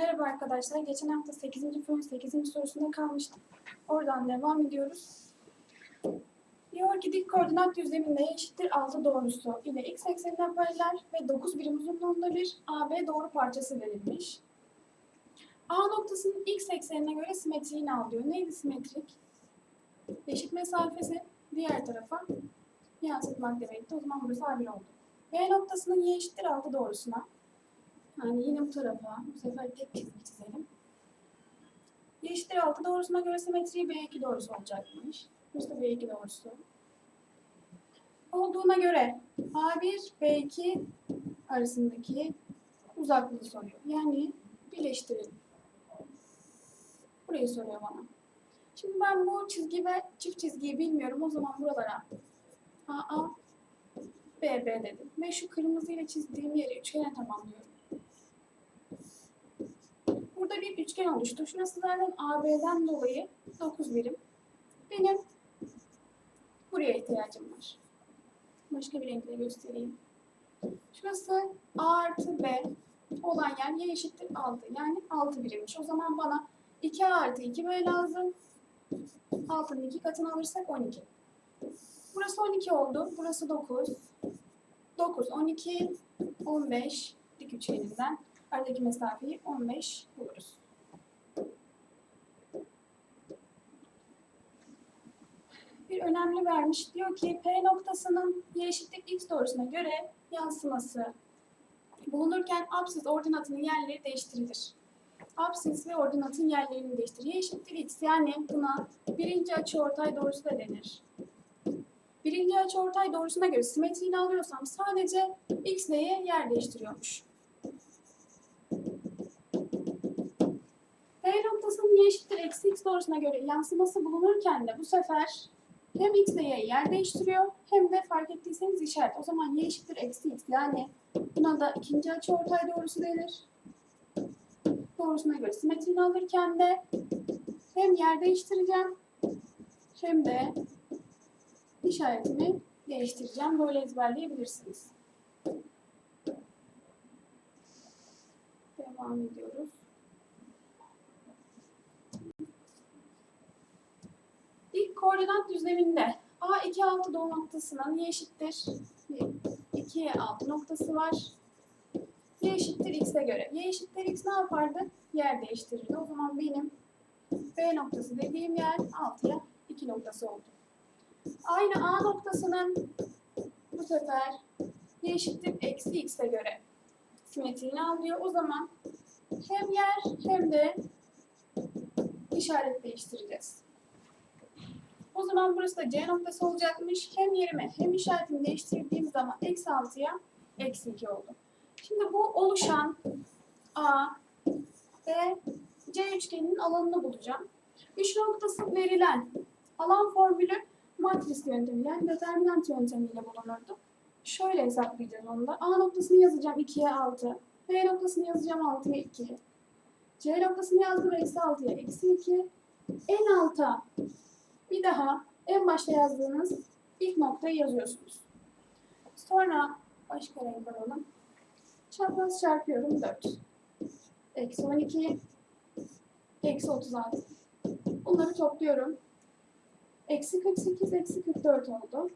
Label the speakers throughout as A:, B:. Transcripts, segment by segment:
A: Merhaba arkadaşlar. Geçen hafta 8. fön 8. sorusunda kalmıştık. Oradan devam ediyoruz. Diyor ki dik koordinat düzleminde eşittir 6 doğrusu ile x eksenine paralel ve 9 birim uzunluğunda bir AB doğru parçası verilmiş. A noktasının x eksenine göre simetriğini al diyor. Neydi simetrik? Eşit mesafesi diğer tarafa yansıtmak demekti. O zaman burası A1 oldu. B noktasının y eşittir 6 doğrusuna yani yine bu tarafa, bu sefer tek çizgi çizelim. Y eşittir 6 doğrusuna göre simetriği B2 doğrusu olacakmış. Burası da B2 doğrusu. Olduğuna göre A1, B2 arasındaki uzaklığı soruyor. Yani birleştirelim. Burayı soruyor bana. Şimdi ben bu çizgi ve çift çizgiyi bilmiyorum. O zaman buralara AA, BB dedim. Ve şu kırmızıyla çizdiğim yeri üçgene tamamlıyorum. Burada bir üçgen oluştu. Şurası zaten AB'den dolayı 9 birim. Benim buraya ihtiyacım var. Başka bir renkle göstereyim. Şurası A artı B olan yer y eşittir 6. Yani 6 birimmiş. O zaman bana 2A artı 2B lazım. 6'nın 2 katını alırsak 12. Burası 12 oldu. Burası 9. 9, 12, 15 dik üçgeninden aradaki mesafeyi 15 buluruz. Bir önemli vermiş. Diyor ki P noktasının y eşittir x doğrusuna göre yansıması bulunurken absis ordinatının yerleri değiştirilir. Absis ve ordinatın yerlerini değiştirir. Y eşittir x yani buna birinci açıortay doğrusu da denir. Birinci açıortay doğrusuna göre simetriğini alıyorsam sadece x ile y yer değiştiriyormuş. P noktasının y eşittir eksi x doğrusuna göre yansıması bulunurken de bu sefer hem x ile y yer değiştiriyor hem de fark ettiyseniz işaret. O zaman y eşittir eksi x yani buna da ikinci açıortay doğrusu denir. Doğrusuna göre simetrini alırken de hem yer değiştireceğim hem de işaretimi değiştireceğim. Böyle ezberleyebilirsiniz. Devam ediyoruz. İlk koordinat düzleminde A2 6 doğu noktasının y eşittir 2'ye 6 noktası var. Y eşittir x'e göre. Y eşittir x ne yapardı? Yer değiştirirdi. O zaman benim B noktası dediğim yer 6'ya 2 noktası oldu. Aynı A noktasının bu sefer y eşittir eksi x'e göre simetriğini alıyor. O zaman hem yer hem de işaret değiştireceğiz. O zaman burası da C noktası olacakmış. Hem yerime hem işaretimi değiştirdiğim zaman eksi 6'ya eksi 2 oldu. Şimdi bu oluşan A, B, C üçgeninin alanını bulacağım. Üç noktası verilen alan formülü matris yöntemi yani determinant yöntemiyle bulunurdu. Şöyle hesaplayacağız onu da. A noktasını yazacağım 2'ye 6. B noktasını yazacağım 6'ya 2. C noktasını yazdım eksi 6'ya eksi 2. En alta bir daha en başta yazdığınız ilk noktayı yazıyorsunuz. Sonra başka renk alalım. Çapraz çarpıyorum 4. Eksi 12. Eksi 36. Bunları topluyorum. Eksi 48, eksi 44 oldu.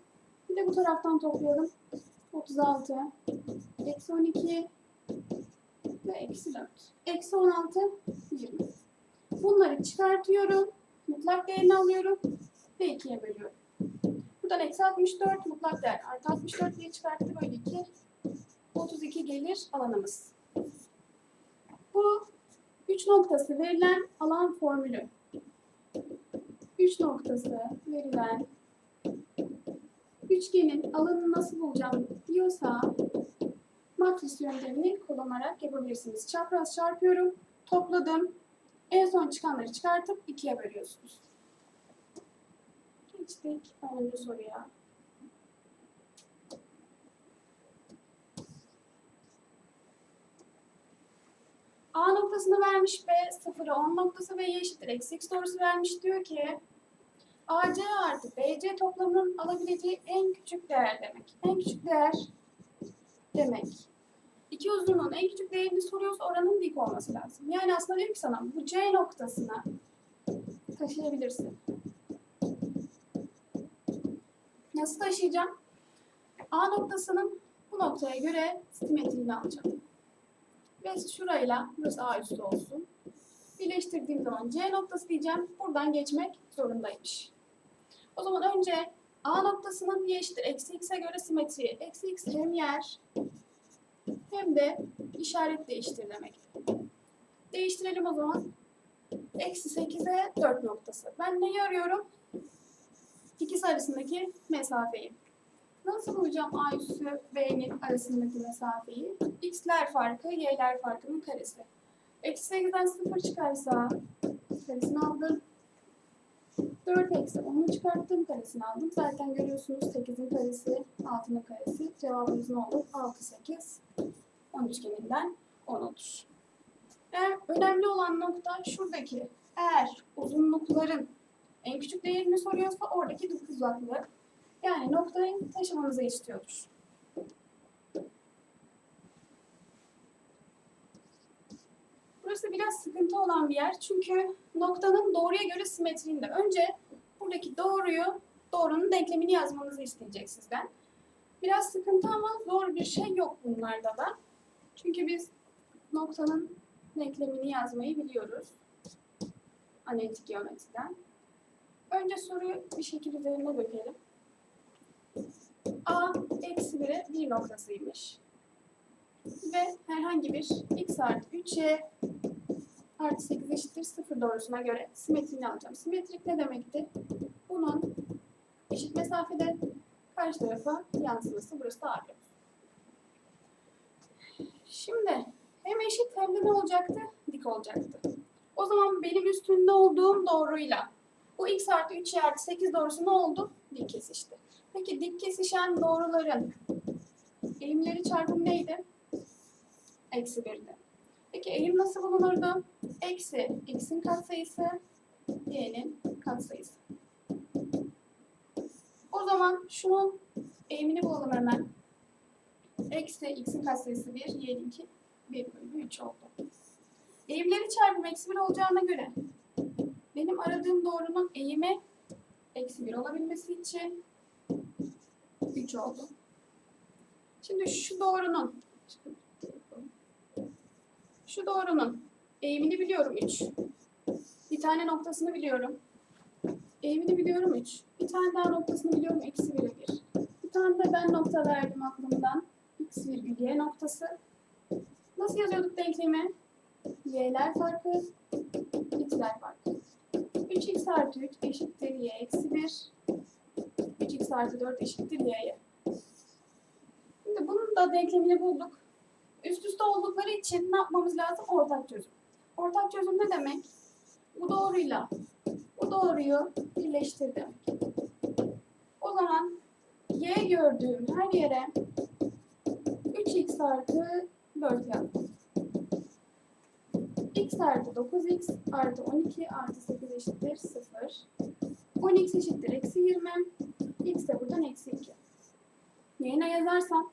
A: Bir de bu taraftan topluyorum. 36, eksi 12 ve eksi 4. Eksi 16, 20. Bunları çıkartıyorum. Mutlak değerini alıyorum ve 2'ye bölüyorum. Buradan eksi 64 mutlak değer artı 64 diye çıkarttı böyle 2. 32 gelir alanımız. Bu 3 noktası verilen alan formülü. 3 noktası verilen üçgenin alanını nasıl bulacağım diyorsa matris yöntemini kullanarak yapabilirsiniz. Çapraz çarpıyorum, topladım. En son çıkanları çıkartıp ikiye bölüyorsunuz. Geçtik 10. soruya. A noktasını vermiş B, 0'ı 10 noktası ve y eşittir eksi x doğrusu vermiş. Diyor ki AC artı BC toplamının alabileceği en küçük değer demek. En küçük değer demek. iki uzunluğun en küçük değerini soruyorsa oranın dik olması lazım. Yani aslında diyor ki sana bu C noktasına taşıyabilirsin. Nasıl taşıyacağım? A noktasının bu noktaya göre simetriğini alacağım. Ve şurayla, burası A üstü olsun. Birleştirdiğim zaman C noktası diyeceğim. Buradan geçmek zorundaymış. O zaman önce A noktasının y eşittir eksi x'e göre simetriği. Eksi x hem yer hem de işaret değiştir demek. Değiştirelim o zaman. Eksi 8'e 4 noktası. Ben neyi arıyorum? İkisi arasındaki mesafeyi. Nasıl bulacağım A üssü B'nin arasındaki mesafeyi? X'ler farkı, Y'ler farkının karesi. Eksi 8'den 0 çıkarsa karesini aldım. 4 eksi 10'u çıkarttım, karesini aldım. Zaten görüyorsunuz 8'in karesi, 6'nın karesi. Cevabımız ne olur? 6, 8, 10 üçgeninden 10 olur. Ve önemli olan nokta şuradaki. Eğer uzunlukların en küçük değerini soruyorsa oradaki dik uzaklığı. Yani noktayı taşımanızı istiyordur. Burası biraz sıkıntı olan bir yer. Çünkü noktanın doğruya göre simetriğinde. Önce buradaki doğruyu, doğrunun denklemini yazmanızı isteyecek sizden. Biraz sıkıntı ama zor bir şey yok bunlarda da. Çünkü biz noktanın denklemini yazmayı biliyoruz. Analitik geometriden. Önce soruyu bir şekil üzerine dökelim. A eksi 1'e 1 noktasıymış. Ve herhangi bir x artı 3y artı 8 eşittir 0 doğrusuna göre simetriğini alacağım. Simetrik ne demekti? Bunun eşit mesafede karşı tarafa yansıması. Burası da A Şimdi hem eşit hem de ne olacaktı? Dik olacaktı. O zaman benim üstünde olduğum doğruyla bu x artı 3y artı 8 doğrusu ne oldu? Dik kesişti. Peki dik kesişen doğruların eğimleri çarpımı neydi? Eksi 1'di. Peki eğim nasıl bulunurdu? Eksi x'in katsayısı, y'nin katsayısı. O zaman şunun eğimini bulalım hemen. Eksi x'in katsayısı 1, y'ninki 1 bölü 3 oldu. Eğimleri çarpımı eksi 1 olacağına göre benim aradığım doğrunun eğimi eksi 1 olabilmesi için 3 oldu. Şimdi şu doğrunun şu doğrunun eğimini biliyorum 3. Bir tane noktasını biliyorum. Eğimini biliyorum 3. Bir tane daha noktasını biliyorum eksi 1'e 1. Bir tane de ben nokta verdim aklımdan. x virgül y noktası. Nasıl yazıyorduk denklemi? y'ler farkı, x'ler farkı. 3x artı 3 eşittir y eksi 1. 3x artı 4 eşittir y'ye. Şimdi bunun da denklemini bulduk. Üst üste oldukları için ne yapmamız lazım? Ortak çözüm. Ortak çözüm ne demek? Bu doğruyla bu doğruyu birleştir demek. O zaman y gördüğüm her yere 3x artı 4 yazdım. X artı 9x artı 12 artı 8 eşittir 0. 10x eşittir eksi 20. x de buradan eksi 2. Y'ine yazarsam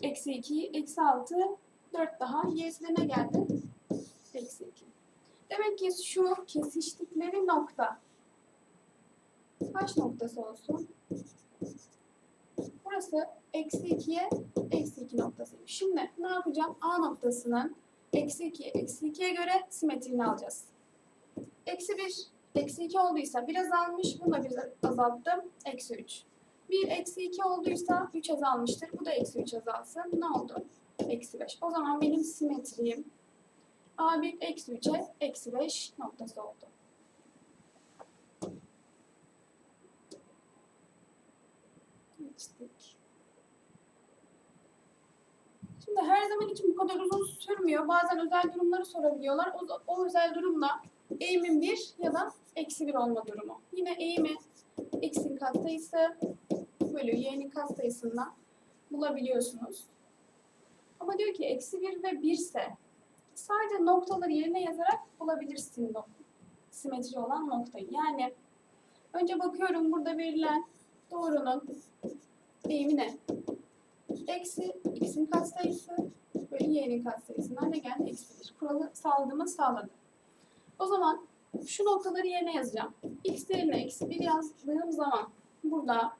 A: eksi 2, eksi 6, 4 daha. Y'si de ne geldi? Eksi 2. Demek ki şu kesiştikleri nokta kaç noktası olsun? Burası eksi 2'ye eksi 2 noktasıymış. Şimdi ne yapacağım? A noktasının eksi 2, eksi 2'ye göre simetriğini alacağız. Eksi 1, eksi 2 olduysa biraz almış. Bunu da biraz azalttım. Eksi 3. 1 eksi 2 olduysa 3 azalmıştır. Bu da eksi 3 azalsın. Ne oldu? Eksi 5. O zaman benim simetriğim A1 eksi 3'e eksi 5 noktası oldu. Geçtik. Şimdi her zaman için bu kadar uzun sürmüyor. Bazen özel durumları sorabiliyorlar. O, o özel durumda eğimin 1 ya da eksi 1 olma durumu. Yine eğimi x'in katsayısı bölü y'nin katsayısından bulabiliyorsunuz. Ama diyor ki eksi 1 ve 1 ise sadece noktaları yerine yazarak bulabilirsin simetri olan noktayı. Yani önce bakıyorum burada verilen doğrunun eğimi ne? Eksi x'in katsayısı bölü y'nin katsayısından ne geldi? Eksi 1. Kuralı sağladığımı sağladı. O zaman şu noktaları yerine yazacağım. x değerine eksi 1 yazdığım zaman burada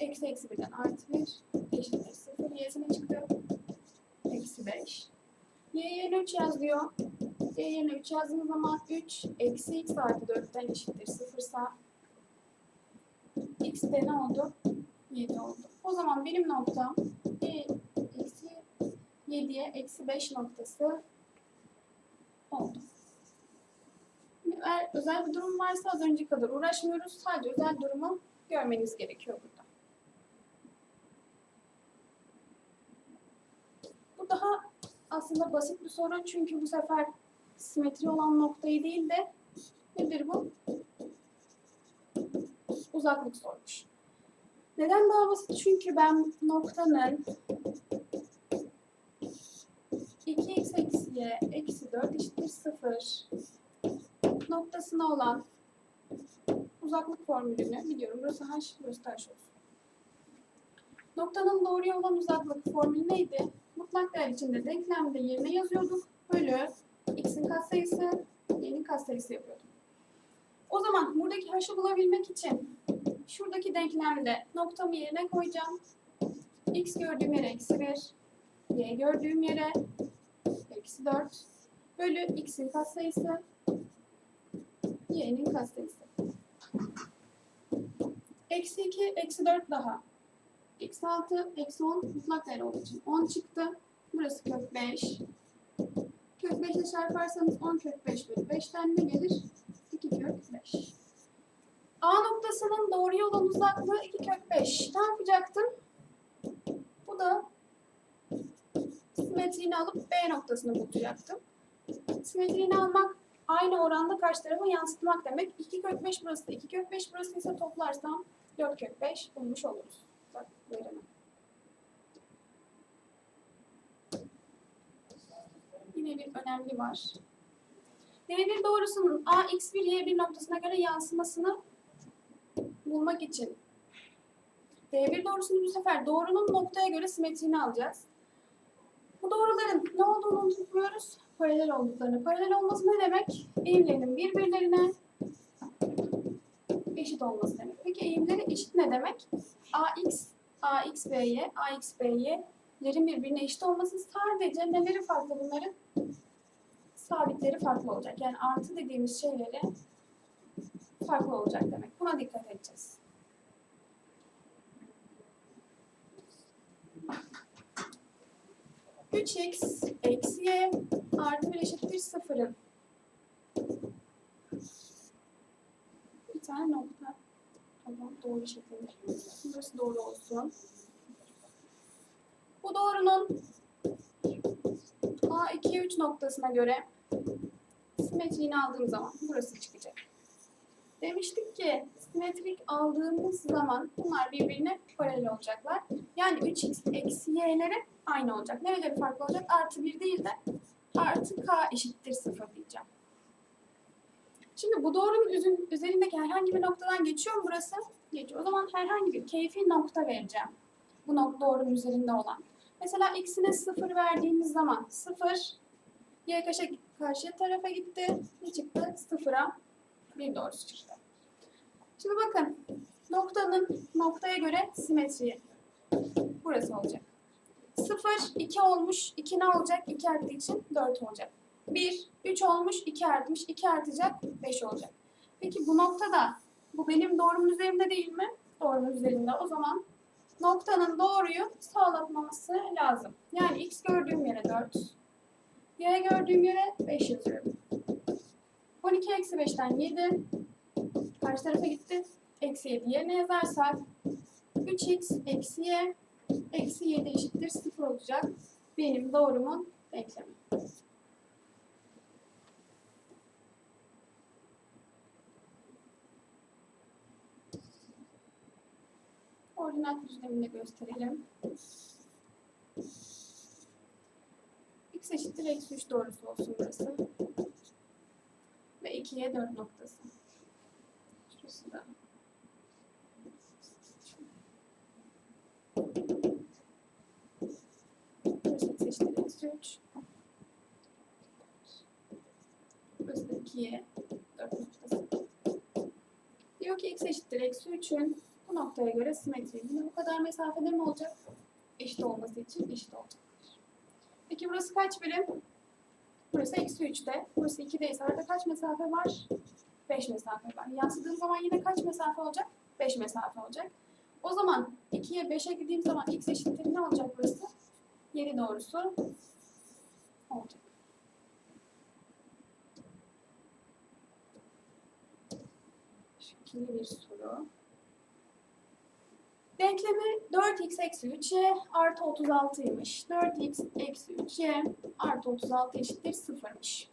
A: eksi eksi 1'den artı 1 eşittir 0. Y'sine çıktı. Eksi 5. Y yerine 3 yaz diyor. Y yerine 3 yazdığım zaman 3 eksi x artı 4'ten eşittir 0 sa x de ne oldu? 7 oldu. O zaman benim noktam y eksi 7'ye eksi 5 noktası oldu. Eğer özel bir durum varsa az önce kadar uğraşmıyoruz. Sadece özel durumu görmeniz gerekiyor burada. Bu daha aslında basit bir soru çünkü bu sefer simetri olan noktayı değil de nedir bu? Uzaklık sormuş. Neden daha basit? Çünkü ben noktanın 2x eksi y eksi 4 eşittir 0 noktasına olan uzaklık formülünü biliyorum. Burası h, burası taş olsun. Noktanın doğruya olan uzaklık formülü neydi? Mutlak değer içinde denklemde yerine yazıyorduk. Bölü x'in katsayısı, y'nin katsayısı yapıyorduk. O zaman buradaki h'ı bulabilmek için şuradaki denklemde noktamı yerine koyacağım. x gördüğüm yere eksi 1, y gördüğüm yere eksi 4 bölü x'in katsayısı, y'nin katsayısı. Eksi 2, eksi 4 daha. Eksi 6, eksi 10 mutlak değer olduğu için 10 çıktı. Burası kök 5. Kök 5 ile çarparsanız 10 kök 5 bölü 5'ten ne gelir? 2 kök 5. A noktasının doğruya olan uzaklığı 2 kök 5. Ne yapacaktım? Bu da simetriğini alıp B noktasını bulacaktım. Simetriğini almak aynı oranda karşı tarafa yansıtmak demek. 2 kök 5 burası da 2 kök 5 burası ise toplarsam 4 kök 5 bulmuş oluruz. Bak veremem. Yine bir önemli var. D1 doğrusunun A, X1, Y1 noktasına göre yansımasını bulmak için D1 doğrusunu bu sefer doğrunun noktaya göre simetriğini alacağız. Bu doğruların ne olduğunu unutmuyoruz. Paralel olduklarını. Paralel olması ne demek? Eğimlerinin birbirlerine eşit olması demek. Peki eğimleri eşit ne demek? AX, AX, BY, AX, BY'lerin birbirine eşit olması sadece neleri farklı bunların? Sabitleri farklı olacak. Yani artı dediğimiz şeyleri farklı olacak demek. Buna dikkat edeceğiz. Üç x eksi y artı bir eşittir sıfırın. Bir tane nokta. Tamam doğru şekilde. Burası doğru olsun. Bu doğrunun A2 3 noktasına göre simetriğini aldığım zaman burası çıkacak. Demiştik ki simetrik aldığımız zaman bunlar birbirine paralel olacaklar. Yani 3x eksi y'leri aynı olacak. Nereleri farklı olacak? Artı 1 değil de artı k eşittir 0 diyeceğim. Şimdi bu doğrunun üzerindeki herhangi bir noktadan geçiyor mu burası? Geçiyor. O zaman herhangi bir keyfi nokta vereceğim. Bu nokta doğrunun üzerinde olan. Mesela x'ine 0 verdiğimiz zaman 0 y karşı tarafa gitti. Ne çıktı? 0'a bir doğrusu çıktı. Şimdi bakın noktanın noktaya göre simetriği burası olacak. 0, 2 olmuş. 2 ne olacak? 2 arttığı için 4 olacak. 1, 3 olmuş. 2 artmış. 2 artacak. 5 olacak. Peki bu noktada bu benim doğrumun üzerinde değil mi? Doğrumun üzerinde. O zaman noktanın doğruyu sağlatması lazım. Yani x gördüğüm yere 4, y gördüğüm yere 5 yazıyorum. 12 eksi 5'ten 7. Karşı tarafa gitti. Eksi 7 yerine yazarsak 3x eksi y eksi 7 eşittir 0 olacak. Benim doğrumun denklemi. Ordinat düzlemini gösterelim. x eşittir eksi 3 doğrusu olsun burası. Ve 2'ye 4 noktası. Şurası da. Burası eksi eksi 3. Burası da 2'ye 4 noktası. Diyor ki x eşittir eksi 3'ün bu noktaya göre simetri. Yine bu kadar mesafede mi olacak? Eşit olması için eşit olacak. Peki burası kaç birim? Burası eksi 3'te. Burası 2'de ise arada kaç mesafe var? 5 mesafe var. Yansıdığım zaman yine kaç mesafe olacak? 5 mesafe olacak. O zaman 2'ye 5'e gideyim zaman x eşittir ne olacak burası? 7 doğrusu olacak. Şekilli bir soru. Denklemi 4x eksi 3y artı 36'ymış. 4x eksi 3y artı 36 eşittir 0'mış.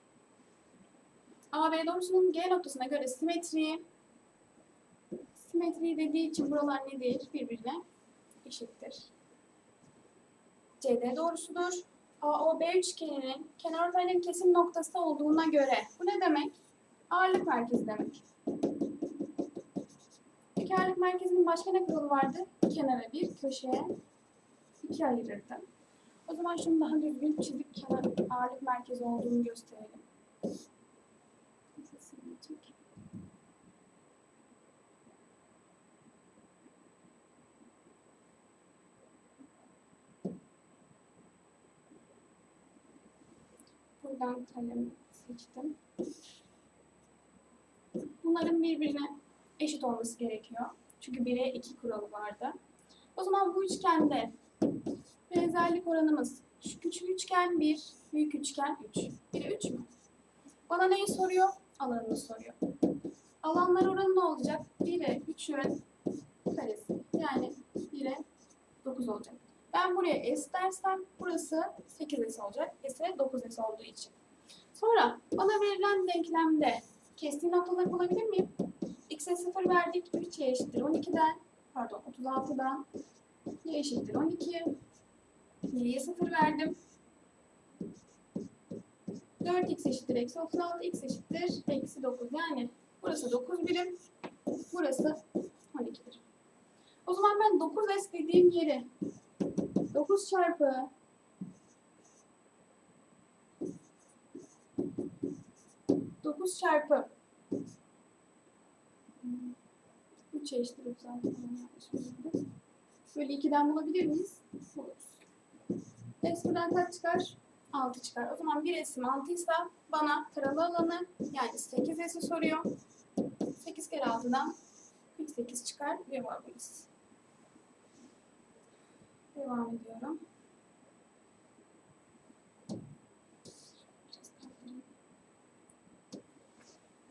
A: AB doğrusunun G noktasına göre simetri simetri dediği için buralar nedir? Birbirine eşittir. CD doğrusudur. AOB üçgeninin kenarlarının kesim noktası olduğuna göre bu ne demek? Ağırlık merkezi demek. Ağırlık merkezinin başka ne kuralı vardı? Kenara bir, köşeye iki ayırırdı. O zaman şunu daha düzgün çizip kenar ağırlık merkezi olduğunu gösterelim. Buradan kalem seçtim. Bunların birbirine eşit olması gerekiyor. Çünkü 1'e 2 kuralı vardı. O zaman bu üçgende benzerlik oranımız şu küçük üçgen 1, büyük üçgen 3. 1'e 3 mü? Bana neyi soruyor? Alanını soruyor. Alanlar oranı ne olacak? 1'e 3'ün karesi. Yani 1'e 9 olacak. Ben buraya S dersem burası 8S olacak. S'e 9S olduğu için. Sonra bana verilen denklemde kestiği noktaları bulabilir miyim? X'e 0 verdik. 3'ye eşittir 12'den. Pardon 36'dan. Y eşittir 12. Y'ye 0 verdim. 4x eşittir eksi 36. X eşittir eksi 9. Yani burası 9 birim. Burası 12 birim. O zaman ben 9S dediğim yeri 9 çarpı 9 çarpı 3 eşittir 36 Böyle 2'den bulabilir miyiz? Buluruz. S buradan kaç çıkar? 6 çıkar. O zaman bir resim 6 ise bana taralı alanı yani 8S'i soruyor. 8 kere 6'dan 48 çıkar. Cevabımız. Devam ediyorum.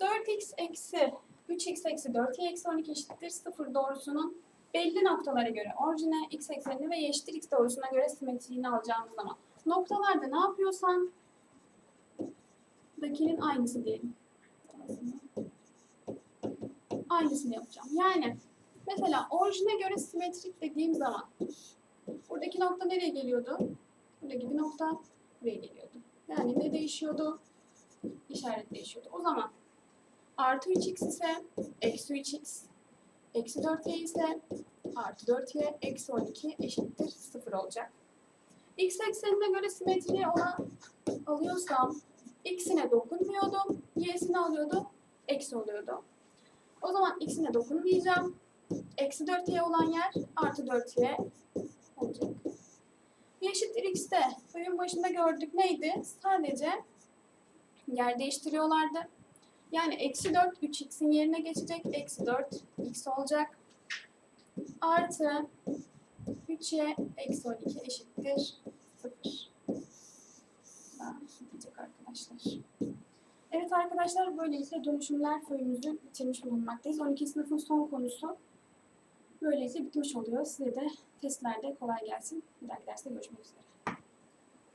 A: 4x eksi 3x eksi 4y eksi 12 eşittir 0 doğrusunun belli noktalara göre orijine x eksenini ve y eşittir x doğrusuna göre simetriğini alacağımız zaman noktalarda ne yapıyorsan dakinin aynısı diyelim. Aynısını yapacağım. Yani mesela orijine göre simetrik dediğim zaman buradaki nokta nereye geliyordu? Buradaki bir nokta buraya geliyordu. Yani ne değişiyordu? İşaret değişiyordu. O zaman artı 3x ise eksi 3x, eksi 4y ise artı 4y, eksi 12 eşittir 0 olacak. x eksenine göre simetriye olan alıyorsam x'ine dokunmuyordum, y'sini alıyordu, eksi oluyordu. O zaman x'ine dokunmayacağım. Eksi 4y olan yer artı 4y olacak. Y eşittir x'te oyun başında gördük neydi? Sadece yer değiştiriyorlardı. Yani eksi 4 3x'in yerine geçecek. Eksi 4 x olacak. Artı 3y eksi 12 eşittir 0. Gidecek arkadaşlar. Evet arkadaşlar böylelikle dönüşümler föyümüzü bitirmiş bulunmaktayız. 12. sınıfın son konusu böylelikle bitmiş oluyor. Size de testlerde kolay gelsin. Bir dahaki derste görüşmek üzere.